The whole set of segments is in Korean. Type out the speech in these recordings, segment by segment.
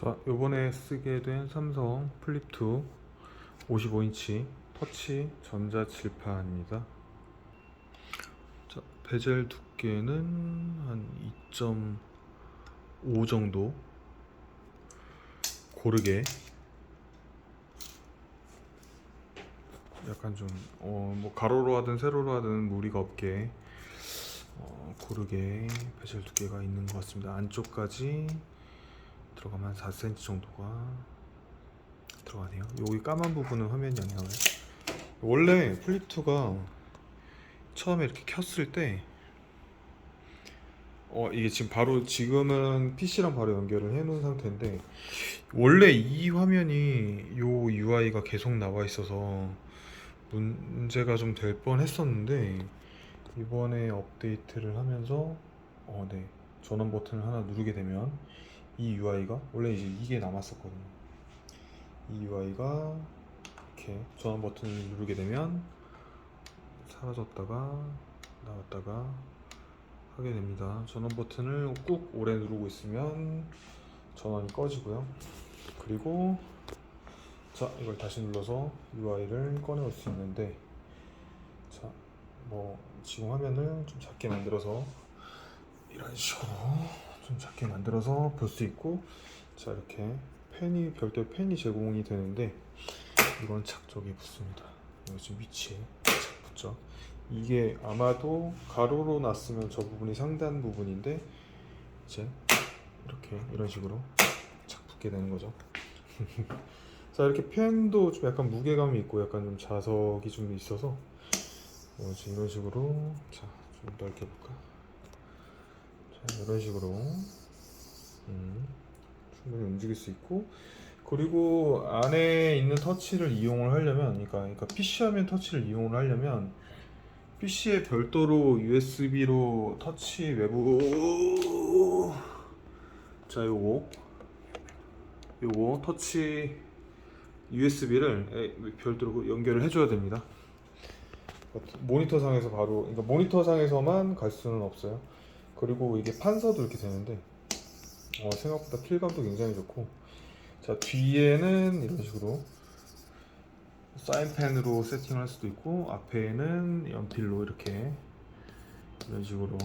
자, 요번에 쓰게 된 삼성 플립2 55인치 터치 전자칠판입니다. 자, 베젤 두께는 한 2.5 정도 고르게 약간 좀어뭐 가로로 하든 세로로 하든 무리가 없게 어, 고르게 베젤 두께가 있는 것 같습니다. 안쪽까지 들어가면 한 4cm 정도가 들어가네요. 여기 까만 부분은 화면이 안 나와요. 원래 플립2가 처음에 이렇게 켰을 때 어, 이게 지금 바로 지금은 PC랑 바로 연결을 해 놓은 상태인데 원래 이 화면이 요 UI가 계속 나와 있어서 문제가 좀 될 뻔 했었는데 이번에 업데이트를 하면서 어, 네. 전원 버튼을 하나 누르게 되면 이 UI가 원래 이제 이게 남았었거든요. 이 UI가 이렇게 전원 버튼을 누르게 되면 사라졌다가 나왔다가 하게 됩니다. 전원 버튼을 꾹 오래 누르고 있으면 전원이 꺼지고요. 그리고 자 이걸 다시 눌러서 UI를 꺼내올 수 있는데 자뭐 지금 화면을 좀 작게 만들어서 이런 식으로 좀 작게 만들어서 볼 수 있고 자 이렇게 펜이 별도의 펜이 제공이 되는데 이건 착적이 붙습니다. 지금 위치에 착 붙죠? 이게 아마도 가로로 놨으면 저 부분이 상단 부분인데 이제 이렇게 이런 식으로 착 붙게 되는 거죠. 자 이렇게 펜도 좀 약간 무게감이 있고 약간 좀 자석이 좀 있어서 어, 이런 식으로 자 좀 넓게 볼까 자, 이런 식으로 음, 충분히 움직일 수 있고 그리고 안에 있는 터치를 이용을 하려면 그러니까, 그러니까 PC 화면 터치를 이용을 하려면 PC에 별도로 USB로 터치 외부 자 요거 요거 터치 USB를 별도로 연결을 해줘야 됩니다. 모니터 상에서 바로 그러니까 모니터 상에서만 갈 수는 없어요. 그리고 이게 판서도 이렇게 되는데 어, 생각보다 필감도 굉장히 좋고 자 뒤에는 이런 식으로 사인펜으로 세팅할 수도 있고 앞에는 연필로 이렇게 이런 식으로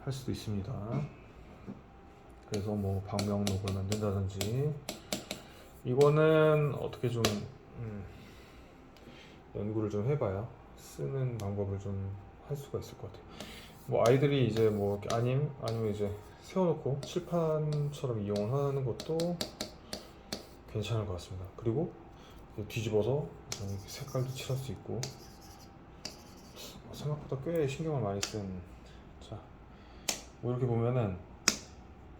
할 수도 있습니다. 그래서 뭐 방명록을 만든다든지 이거는 어떻게 좀 음, 연구를 좀 해봐야 쓰는 방법을 좀 할 수가 있을 것 같아요. 뭐 아이들이 이제 뭐 아님 아니면 이제 세워놓고 칠판처럼 이용을 하는 것도 괜찮을 것 같습니다. 그리고 뒤집어서 색깔도 칠할 수 있고 어, 생각보다 꽤 신경을 많이 쓴. 자, 뭐 이렇게 보면은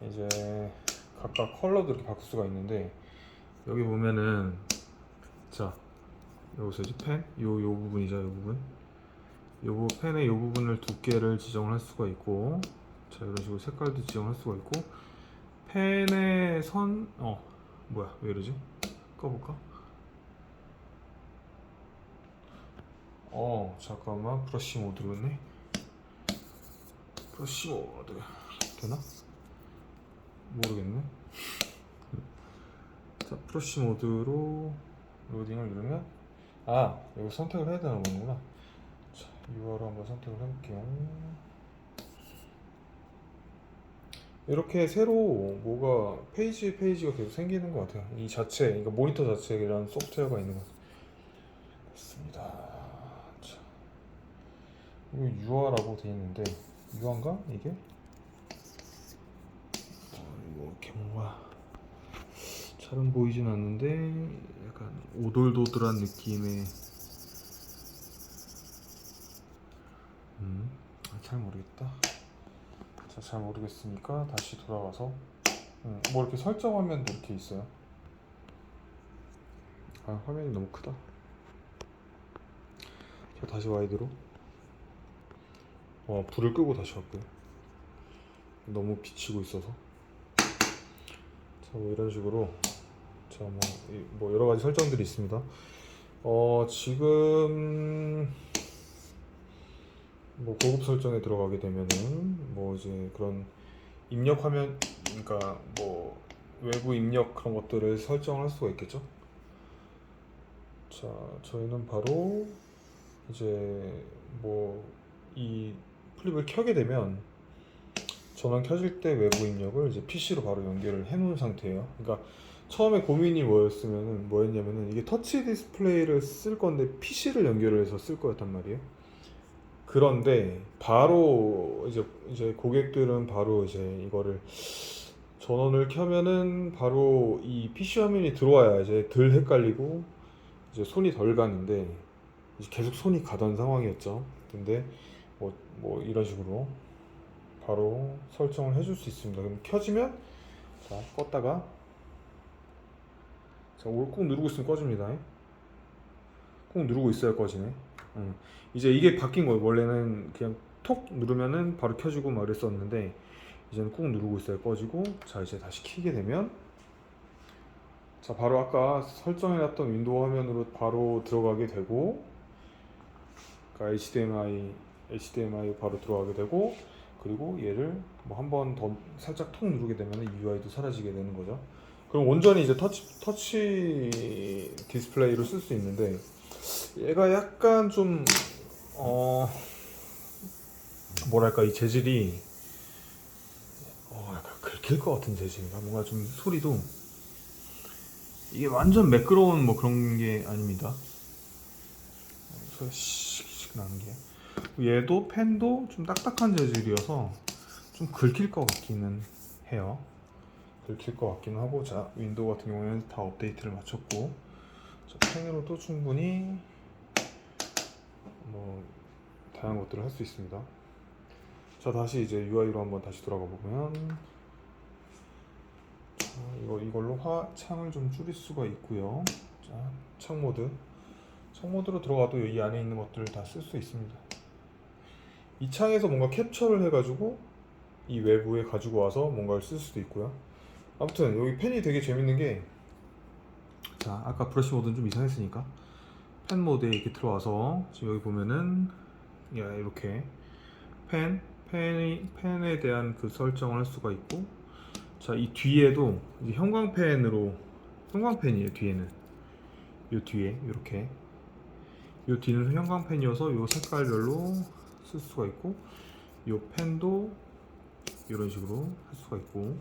이제 각각 컬러도 이렇게 바꿀 수가 있는데 여기 보면은 자 여기서 이제 펜, 요, 요 부분이죠, 요 부분. 요 부- 펜의 요 부분을 두께를 지정을 할 수가 있고, 자 이런 식으로 색깔도 지정할 수가 있고, 펜의 선, 어, 뭐야, 왜 이러지? 꺼볼까? 어, 잠깐만, 브러쉬 모드였네. 브러쉬 모드 되나? 모르겠네. 자, 브러쉬 모드로 로딩을 누르면 아, 이거 선택을 해야 되는 거구나. 자, UR로 한번 선택을 해볼게요. 이렇게 새로 뭐가 페이지 페이지가 계속 생기는 것 같아요. 이 자체, 그러니까 모니터 이런 소프트웨어가 있는 것 같습니다. 자, 이거 UR라고 돼 있는데 UR인가 이게? 어, 이거 이렇게 뭔가 잘은 보이진 않는데 약간 오돌도돌한 느낌의 음, 아, 잘 모르겠다. 자, 잘 모르겠으니까 다시 돌아와서 음, 뭐 이렇게 설정 화면도 이렇게 있어요. 아 화면이 너무 크다. 자 다시 와이드로. 와 불을 끄고 다시 왔고요. 너무 비치고 있어서. 자, 뭐 이런 식으로 자, 뭐, 이- 뭐 여러 가지 설정들이 있습니다. 어, 지금 뭐 고급 설정에 들어가게 되면은 뭐 이제 그런 입력 화면 그러니까 뭐 외부 입력 그런 것들을 설정할 수가 있겠죠. 자, 저희는 바로 이제 뭐 이 플립을 켜게 되면 전원 켜질 때 외부 입력을 이제 PC로 바로 연결을 해 놓은 상태예요. 그러니까 처음에 고민이 뭐였으면은 뭐였냐면은 이게 터치 디스플레이를 쓸 건데 PC를 연결을 해서 쓸 거였단 말이에요. 그런데 바로 이제 이제 고객들은 바로 이제 이거를 전원을 켜면은 바로 이 PC 화면이 들어와야 이제 덜 헷갈리고 이제 손이 덜 가는데 이제 계속 손이 가던 상황이었죠. 근데 뭐, 뭐 이런 식으로 바로 설정을 해줄 수 있습니다. 그럼 켜지면 자 껐다가 자, 오늘 꾹 누르고 있으면 꺼집니다. 꾹 누르고 있어야 꺼지네. 응. 이제 이게 바뀐 거예요. 원래는 그냥 톡 누르면은 바로 켜지고 막 이랬었는데 이제는 꾹 누르고 있어야 꺼지고 자 이제 다시 키게 되면 자 바로 아까 설정해놨던 윈도우 화면으로 바로 들어가게 되고 그러니까 HDMI HDMI 바로 들어가게 되고 그리고 얘를 뭐 한 번 더 살짝 톡 누르게 되면 UI도 사라지게 되는 거죠. 그럼 온전히 이제 터치 터치 디스플레이로 쓸 수 있는데 얘가 약간 좀 어 뭐랄까 이 재질이 어 약간 긁힐 것 같은 재질인가 뭔가 좀 소리도 이게 완전 매끄러운 뭐 그런 게 아닙니다. 소리 씩씩 나는 게 얘도 펜도 좀 딱딱한 재질이어서 좀 긁힐 것 같기는 해요. 긁힐 것 같기는 하고 자 윈도우 같은 경우에는 다 업데이트를 마쳤고 자, 펜으로도 충분히 뭐 다양한 것들을 할 수 있습니다. 자 다시 이제 UI로 한번 다시 돌아가 보면 자, 이거 이걸로 화 창을 좀 줄일 수가 있고요. 자, 창 모드. 창 모드로 들어가도 이 안에 있는 것들을 다 쓸 수 있습니다. 이 창에서 뭔가 캡처를 해가지고 이 외부에 가지고 와서 뭔가를 쓸 수도 있고요. 아무튼 여기 펜이 되게 재밌는 게 자, 아까 브러쉬 모드는 좀 이상했으니까. 펜 모드에 이렇게 들어와서 지금 여기 보면은 야, 이렇게 펜, 펜이, 펜에 대한 그 설정을 할 수가 있고 자, 이 뒤에도 이제 형광펜으로 형광펜이에요, 뒤에는. 요 뒤에 이렇게. 요 뒤는 형광펜이어서 요 색깔별로 쓸 수가 있고 요 펜도 이런 식으로 할 수가 있고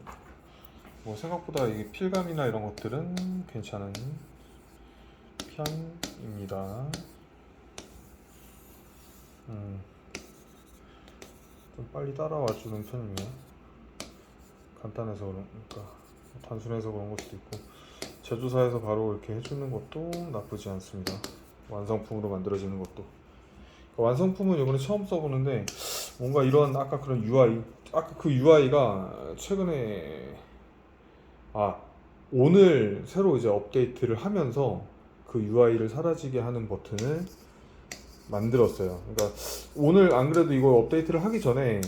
뭐 생각보다 이게 필감이나 이런 것들은 괜찮은 편입니다. 음, 좀 빨리 따라와 주는 편이네요. 간단해서 그러니까 단순해서 그런 것도 있고 제조사에서 바로 이렇게 해주는 것도 나쁘지 않습니다. 완성품으로 만들어지는 것도 완성품은 이번에 처음 써보는데 뭔가 이런 아까 그런 UI 아까 그 UI가 최근에 아 오늘 새로 이제 업데이트를 하면서 그 UI를 사라지게 하는 버튼을 만들었어요. 그러니까 오늘 안 그래도 이거 업데이트를 하기 전에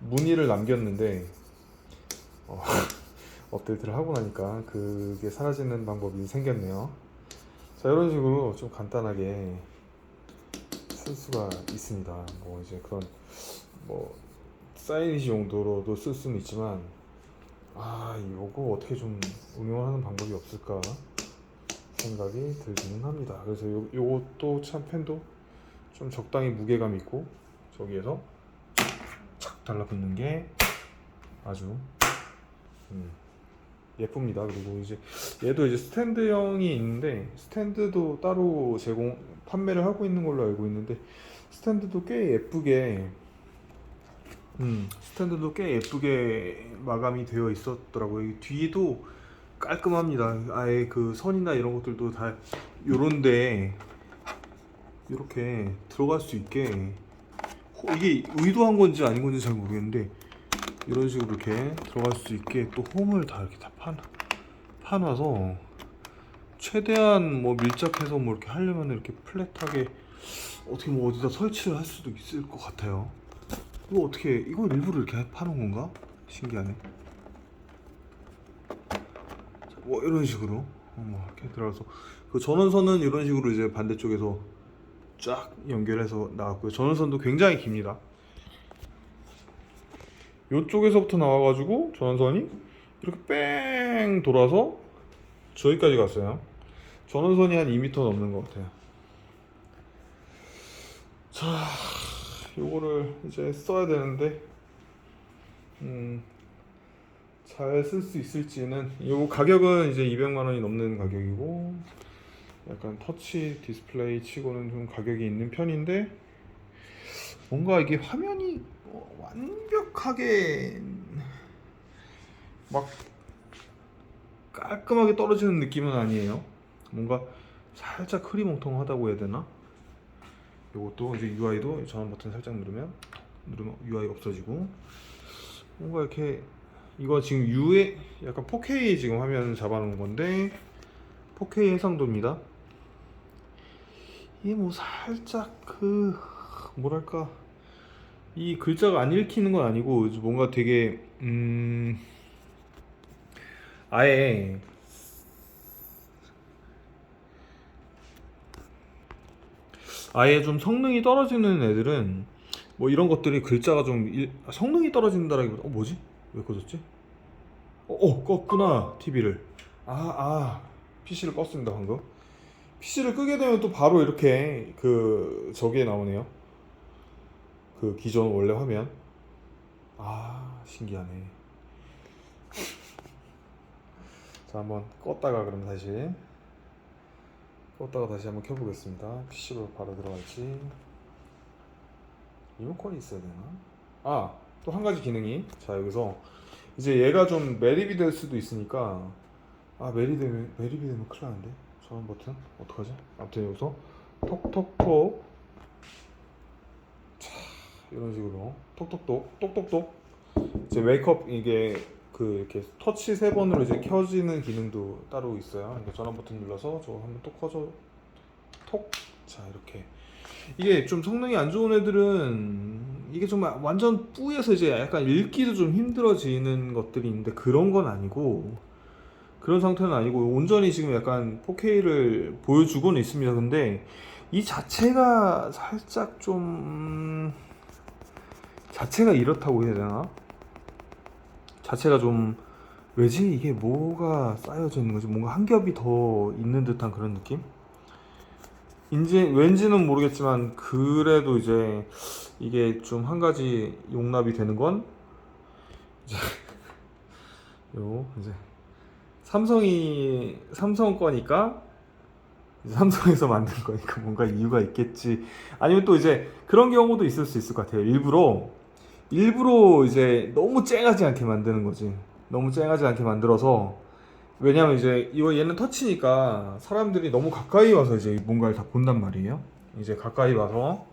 문의를 남겼는데 어, 업데이트를 하고 나니까 그게 사라지는 방법이 생겼네요. 자 이런 식으로 좀 간단하게 쓸 수가 있습니다. 뭐 이제 그런 뭐 사이니지 용도로도 쓸 수는 있지만 아 이거 어떻게 좀 응용하는 방법이 없을까 생각이 들기는 합니다. 그래서 요, 요것도 참 펜도 좀 적당히 무게감 있고 저기에서 착 달라붙는 게 아주 음, 예쁩니다. 그리고 이제 얘도 이제 스탠드형이 있는데 스탠드도 따로 제공 판매를 하고 있는 걸로 알고 있는데 스탠드도 꽤 예쁘게 음 스탠드도 꽤 예쁘게 마감이 되어 있었더라고요. 이 뒤도 깔끔합니다. 아예 그 선이나 이런 것들도 다 요런데 이렇게 들어갈 수 있게 호- 이게 의도한 건지 아닌 건지 잘 모르겠는데 이런 식으로 이렇게 들어갈 수 있게 또 홈을 다 이렇게 다 판, 파놔서 최대한 뭐 밀착해서 뭐 이렇게 하려면 이렇게 플랫하게 어떻게 뭐 어디다 설치를 할 수도 있을 것 같아요. 이거 어떻게 이거 일부러 이렇게 파놓은 건가? 신기하네. 자, 뭐 이런 식으로 이렇게 들어가서 그 전원선은 이런 식으로 이제 반대쪽에서 쫙 연결해서 나왔고요. 전원선도 굉장히 깁니다. 이쪽에서부터 나와가지고 전원선이 이렇게 뺑 돌아서 저기까지 갔어요. 전원선이 한 2m 넘는 것 같아요. 자, 요거를 이제 써야 되는데, 음, 잘 쓸 수 있을지는, 요 가격은 이제 200만 원이 넘는 가격이고, 약간 터치 디스플레이 치고는 좀 가격이 있는 편인데, 뭔가 이게 화면이 어, 완벽하게 막 깔끔하게 떨어지는 느낌은 아니에요. 뭔가 살짝 흐리멍텅하다고 해야 되나? 이것도 이제 UI도 전원 버튼 살짝 누르면 누르면 UI가 없어지고 뭔가 이렇게 이거 지금 U에 약간 4K 지금 화면 잡아놓은 건데 4K 해상도입니다. 이게 뭐 살짝 그 뭐랄까 이 글자가 안 읽히는 건 아니고 뭔가 되게 음 아예 아예 좀 성능이 떨어지는 애들은 뭐 이런 것들이 글자가 좀 일- 성능이 떨어진다라기보다 어 뭐지? 왜 꺼졌지? 어, 어 껐구나 TV를. 아아 PC를 껐습니다 방금. PC를 끄게 되면 또 바로 이렇게 그 저게 나오네요. 그 기존 원래 화면. 아 신기하네. 자 한번 껐다가 그럼 다시 껐다가 다시 한번 켜보겠습니다. PC로 바로 들어갈지. 리모컨이 있어야 되나? 아 또 한 가지 기능이. 자 여기서 이제 얘가 좀 매립이 될 수도 있으니까. 아 매립 되면 매립이 되면 큰일 나는데? 전원 버튼? 어떡하지? 아무튼 여기서 톡톡톡. 자 이런 식으로. 톡톡톡 똑똑똑. 이제 웨이크업 이게 그 이렇게 터치 세 번으로 이제 켜지는 기능도 따로 있어요. 그러니까 전원 버튼 눌러서 저거 한번 또 꺼져 톡. 자 이렇게 이게 좀 성능이 안 좋은 애들은 이게 좀 완전 뿌여서 이제 약간 읽기도 좀 힘들어지는 것들이 있는데 그런 건 아니고 그런 상태는 아니고 온전히 지금 약간 4K를 보여주고는 있습니다. 근데 이 자체가 살짝 좀 음, 자체가 이렇다고 해야 되나? 자체가 좀 왜지? 이게 뭐가 쌓여져 있는 거지? 뭔가 한 겹이 더 있는 듯한 그런 느낌? 인지 왠지는 모르겠지만 그래도 이제 이게 좀 한 가지 용납이 되는 건 이제 요 이제 삼성이 삼성 거니까 삼성에서 만든 거니까 뭔가 이유가 있겠지. 아니면 또 이제 그런 경우도 있을 수 있을 것 같아요. 일부러 일부러 이제 너무 쨍하지 않게 만드는 거지. 너무 쨍하지 않게 만들어서 왜냐면 이제 이거 얘는 터치니까 사람들이 너무 가까이 와서 이제 뭔가를 다 본단 말이에요. 이제 가까이 와서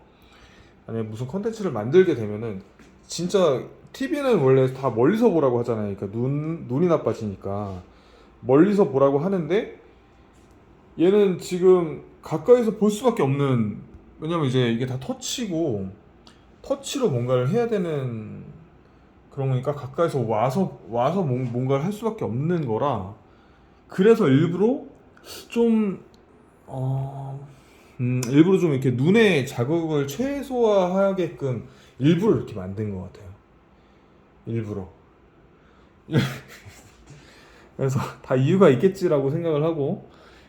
만약에 무슨 컨텐츠를 만들게 되면은 진짜 TV는 원래 다 멀리서 보라고 하잖아요. 그러니까 눈 눈이 나빠지니까 멀리서 보라고 하는데 얘는 지금 가까이서 볼 수밖에 없는 왜냐면 이제 이게 다 터치고 터치로 뭔가를 해야 되는 그런 거니까 가까이서 와서 와서 뭔- 뭔가를 할 수밖에 없는 거라 그래서 일부러 좀 어, 음, 일부러 좀 이렇게 눈의 자극을 최소화하게끔 일부러 이렇게 만든 것 같아요. 일부러. 그래서 다 이유가 있겠지라고 생각을 하고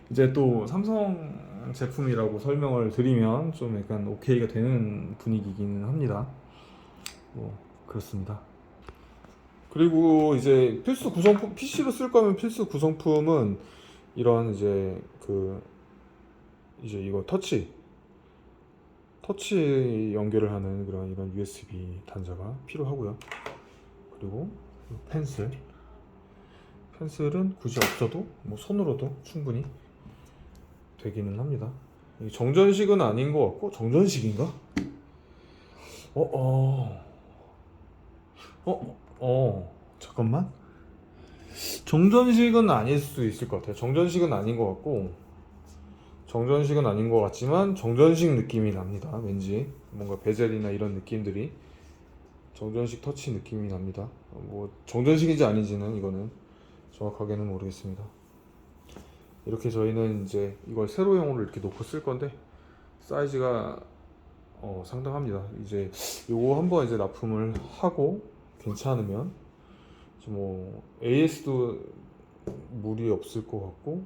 이제 또 삼성 제품이라고 설명을 드리면 좀 약간 오케이가 되는 분위기기는 합니다. 뭐 그렇습니다. 그리고 이제 필수 구성품 PC로 쓸 거면 필수 구성품은 이런 이제 그 이제 이거 터치 터치 연결을 하는 그런 이런 USB 단자가 필요하고요. 그리고 펜슬 펜슬은 굳이 없어도 뭐 손으로도 충분히 되기는 합니다. 이 정전식은 아닌 것 같고 정전식인가? 어, 어, 어, 어, 잠깐만. 정전식은 아닐 수 있을 것 같아요. 정전식은 아닌 것 같고 정전식은 아닌 것 같지만 정전식 느낌이 납니다. 왠지 뭔가 베젤이나 이런 느낌들이 정전식 터치 느낌이 납니다. 뭐 정전식인지 아닌지는 이거는 정확하게는 모르겠습니다. 이렇게 저희는 이제 이걸 세로용으로 이렇게 놓고 쓸 건데 사이즈가 어, 상당합니다. 이제 요거 한번 이제 납품을 하고 괜찮으면 뭐 AS도 무리 없을 것 같고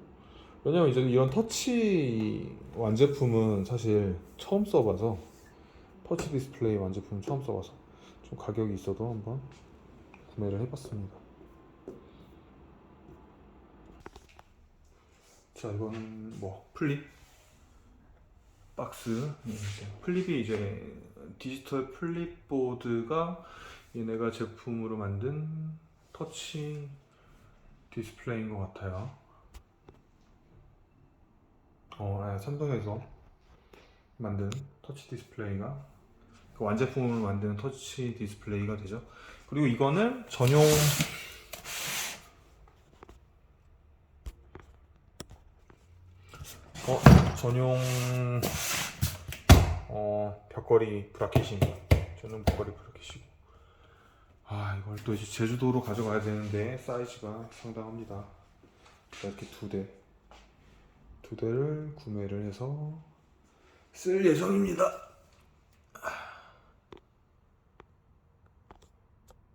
왜냐면 이제 이런 터치 완제품은 사실 처음 써봐서 터치 디스플레이 완제품 처음 써봐서 좀 가격이 있어도 한번 구매를 해봤습니다. 자 이거는 뭐 플립 박스 예, 플립이 이제 디지털 플립 보드가 얘네가 제품으로 만든 터치 디스플레이인 것 같아요. 어, 네, 삼성에서 만든 터치 디스플레이가 그 완제품으로 만든 터치 디스플레이가 되죠. 그리고 이거는 전용 어, 전용 어, 벽걸이 브라켓입니다. 저는 벽걸이 브라켓이고 아 이걸 또 이제 제주도로 가져가야 되는데 사이즈가 상당합니다. 자, 이렇게 두 대, 두 대를 구매를 해서 쓸 예정입니다.